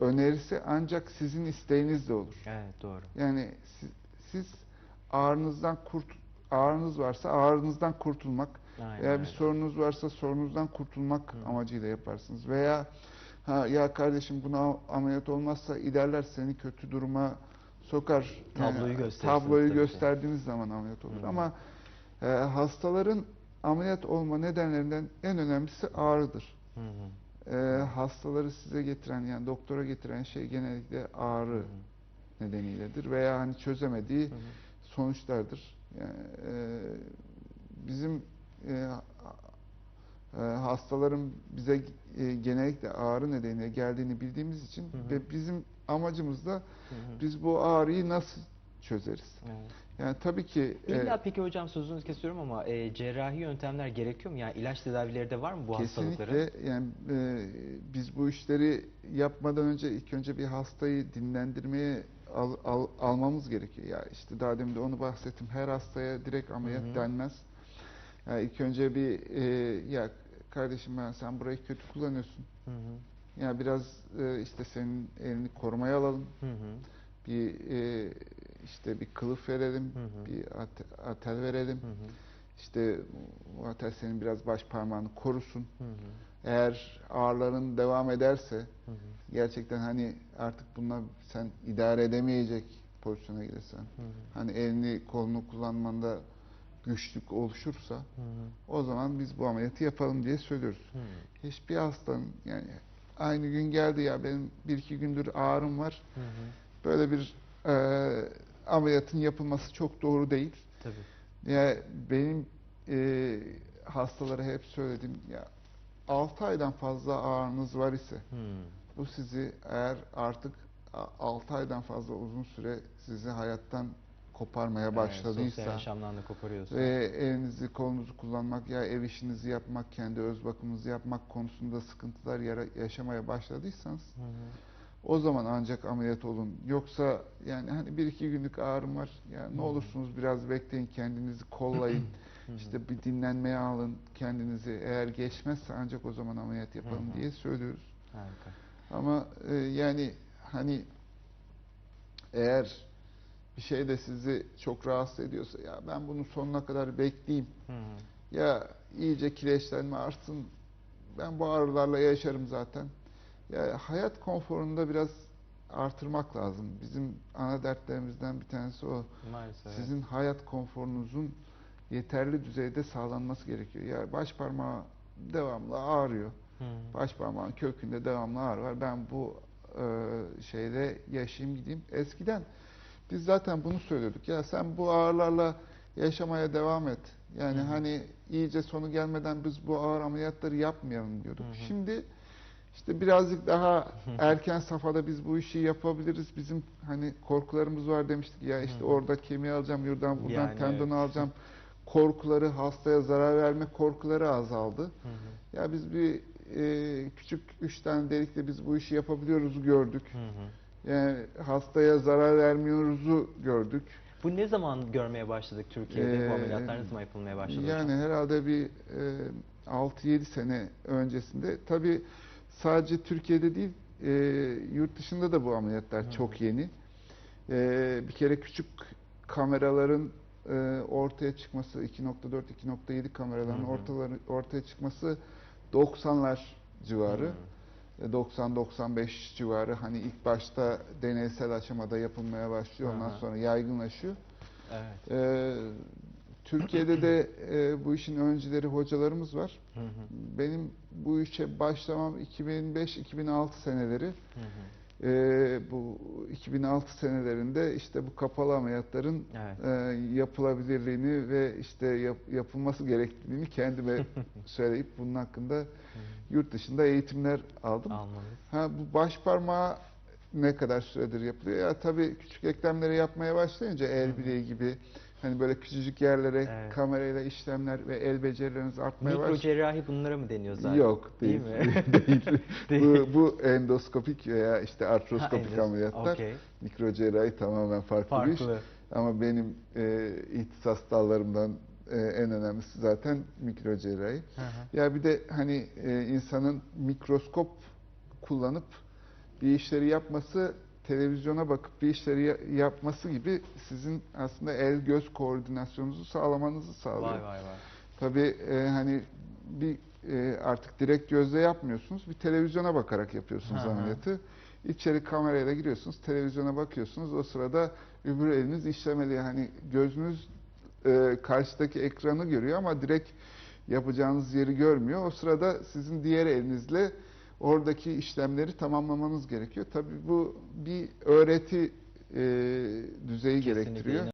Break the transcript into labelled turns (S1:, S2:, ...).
S1: önerisi ancak sizin isteğinizle olur.
S2: Evet doğru.
S1: Yani siz, siz ağrınızdan kurt ağrınız varsa ağrınızdan kurtulmak
S2: Aynen
S1: veya bir
S2: öyle.
S1: sorunuz varsa sorunuzdan kurtulmak
S2: Hı.
S1: amacıyla yaparsınız. Veya ha ya kardeşim buna ameliyat olmazsa ilerler seni kötü duruma sokar.
S2: Tabloyu
S1: Yani Tabloyu
S2: ki.
S1: gösterdiğiniz zaman ameliyat olur.
S2: Hı.
S1: Ama e, hastaların ameliyat olma nedenlerinden en önemlisi ağrıdır.
S2: Hı hı.
S1: E, hastaları size getiren yani doktora getiren şey genellikle ağrı
S2: Hı hı.
S1: nedeniyledir veya hani çözemediği
S2: Hı hı.
S1: sonuçlardır. Yani, e, bizim e, e, hastaların bize e, genellikle ağrı nedeniyle geldiğini bildiğimiz için
S2: Hı hı.
S1: ve bizim amacımız da
S2: Hı hı.
S1: biz bu ağrıyı nasıl çözeriz?
S2: Evet.
S1: Yani tabii ki e,
S2: İlla peki hocam sözünüzü kesiyorum ama e, cerrahi yöntemler gerekiyor mu? Yani ilaç tedavileri de var mı bu hastalıkların?
S1: kesinlikle yani e, biz bu işleri yapmadan önce ilk önce bir hastayı dinlendirmeye al- al- almamız gerekiyor. Ya işte daha demin de onu bahsettim. Her hastaya direkt ameliyat
S2: Hı hı.
S1: denmez. Yani ilk önce bir e, ya kardeşim ben sen burayı kötü kullanıyorsun.
S2: Hı hı.
S1: Ya biraz e, işte senin elini korumaya alalım.
S2: Hı hı.
S1: Bir e, işte bir kılıf verelim,
S2: Hı hı.
S1: bir at- atel verelim.
S2: Hı hı.
S1: İşte bu atel senin biraz baş parmağını korusun.
S2: Hı hı.
S1: Eğer ağrıların devam ederse
S2: Hı hı.
S1: gerçekten hani artık bunlar sen idare edemeyecek pozisyona gelirsen
S2: Hı hı.
S1: hani elini kolunu kullanmanda güçlük oluşursa
S2: Hı hı.
S1: o zaman biz bu ameliyatı yapalım diye söylüyoruz.
S2: Hı hı.
S1: Hiçbir hastanın yani aynı gün geldi ya benim bir iki gündür ağrım var.
S2: Hı hı.
S1: Böyle bir e, ameliyatın yapılması çok doğru değil.
S2: Tabii.
S1: Ya benim e, hastalara hep söyledim ya 6 aydan fazla ağrınız var ise
S2: Hı.
S1: bu sizi eğer artık 6 aydan fazla uzun süre sizi hayattan koparmaya
S2: Evet,
S1: başladıysa
S2: sosyal yaşamdan da koparıyorsun.
S1: ve elinizi kolunuzu kullanmak ya ev işinizi yapmak, kendi öz bakımınızı yapmak konusunda sıkıntılar yaşamaya başladıysanız
S2: Hı hı.
S1: O zaman ancak ameliyat olun. Yoksa yani hani bir iki günlük ağrım var. Ya ne olursunuz biraz bekleyin, kendinizi kollayın. İşte bir dinlenmeye alın kendinizi. Eğer geçmezse ancak o zaman ameliyat yapalım diye söylüyoruz.
S2: Harika.
S1: Ama e, yani hani eğer bir şey de sizi çok rahatsız ediyorsa ya ben bunun sonuna kadar bekleyeyim.
S2: Hı hı.
S1: Ya iyice kireçlenme artsın. Ben bu ağrılarla yaşarım zaten. Ya hayat konforunu da biraz artırmak lazım. Bizim ana dertlerimizden bir tanesi o.
S2: Maalesef.
S1: Sizin hayat konforunuzun yeterli düzeyde sağlanması gerekiyor. Ya baş parmağı devamlı ağrıyor.
S2: Hı.
S1: Baş parmağın kökünde devamlı ağrı var. Ben bu e, şeyde yaşayayım gideyim. Eskiden biz zaten bunu söylüyorduk. Ya sen bu ağrılarla yaşamaya devam et. Yani
S2: Hı hı.
S1: hani iyice sonu gelmeden biz bu ağır ameliyatları yapmayalım diyorduk.
S2: Hı hı.
S1: Şimdi işte birazcık daha erken safhada biz bu işi yapabiliriz. Bizim hani korkularımız var demiştik. Ya işte orada kemiği alacağım, buradan buradan
S2: Yani
S1: tendonu
S2: evet.
S1: alacağım. Korkuları, hastaya zarar verme korkuları azaldı.
S2: Hı hı.
S1: Ya biz bir e, küçük üç tane delikle biz bu işi yapabiliyoruz gördük.
S2: Hı hı.
S1: Yani hastaya zarar vermiyoruzu gördük.
S2: Bu ne zaman görmeye başladık Türkiye'de?
S1: Ee,
S2: bu ameliyatlar ne zaman yapılmaya başladı
S1: yani
S2: hocam?
S1: herhalde bir e, 6-7 sene öncesinde. Tabii sadece Türkiye'de değil, e, yurt dışında da bu ameliyatlar
S2: Hı.
S1: çok yeni. E, bir kere küçük kameraların e, ortaya çıkması, 2.4-2.7 kameraların ortaları, ortaya çıkması 90'lar civarı.
S2: Hı.
S1: E, 90-95 civarı hani ilk başta deneysel aşamada yapılmaya başlıyor ondan
S2: Aha.
S1: sonra yaygınlaşıyor.
S2: Evet.
S1: Ee, Türkiye'de de e, bu işin öncüleri hocalarımız var.
S2: Hı hı.
S1: Benim bu işe başlamam 2005-2006 seneleri.
S2: Hı hı.
S1: Ee, bu 2006 senelerinde işte bu kapalı ameliyatların
S2: Evet.
S1: e, yapılabilirliğini ve işte yap- yapılması gerektiğini kendime söyleyip bunun hakkında
S2: Hı hı.
S1: yurt dışında eğitimler aldım.
S2: Almalıyız.
S1: Ha bu baş parmağı ne kadar süredir yapılıyor? Ya tabii küçük eklemleri yapmaya başlayınca el bileği gibi hani böyle küçücük yerlere
S2: Evet.
S1: kamerayla işlemler ve el becerileriniz artmaya
S2: Mikro
S1: başlıyor.
S2: cerrahi bunlara mı deniyor zaten?
S1: Yok
S2: Değil
S1: değil.
S2: mi?
S1: değil.
S2: Değil.
S1: bu, bu endoskopik veya işte
S2: Ha,
S1: artroskopik
S2: endos-
S1: ameliyatlar.
S2: okey.
S1: Mikro cerrahi tamamen farklı, bir iş.
S2: Farklı.
S1: Ama benim e, ihtisas dallarımdan e, en önemlisi zaten mikro cerrahi.
S2: Hı hı.
S1: Ya bir de hani e, insanın mikroskop kullanıp bir işleri yapması televizyona bakıp bir işleri ya- yapması gibi sizin aslında el göz koordinasyonunuzu sağlamanızı sağlıyor.
S2: Vay vay vay.
S1: Tabii e, hani bir e, artık direkt gözle yapmıyorsunuz. Bir televizyona bakarak yapıyorsunuz
S2: Hı hı.
S1: ameliyatı. İçeri kamerayla giriyorsunuz, televizyona bakıyorsunuz. O sırada öbür eliniz işlemeli. Hani gözünüz e, karşıdaki ekranı görüyor ama direkt yapacağınız yeri görmüyor. O sırada sizin diğer elinizle oradaki işlemleri tamamlamanız gerekiyor. Tabii bu bir öğreti e, düzeyi
S2: Kesinlikle
S1: gerektiriyor.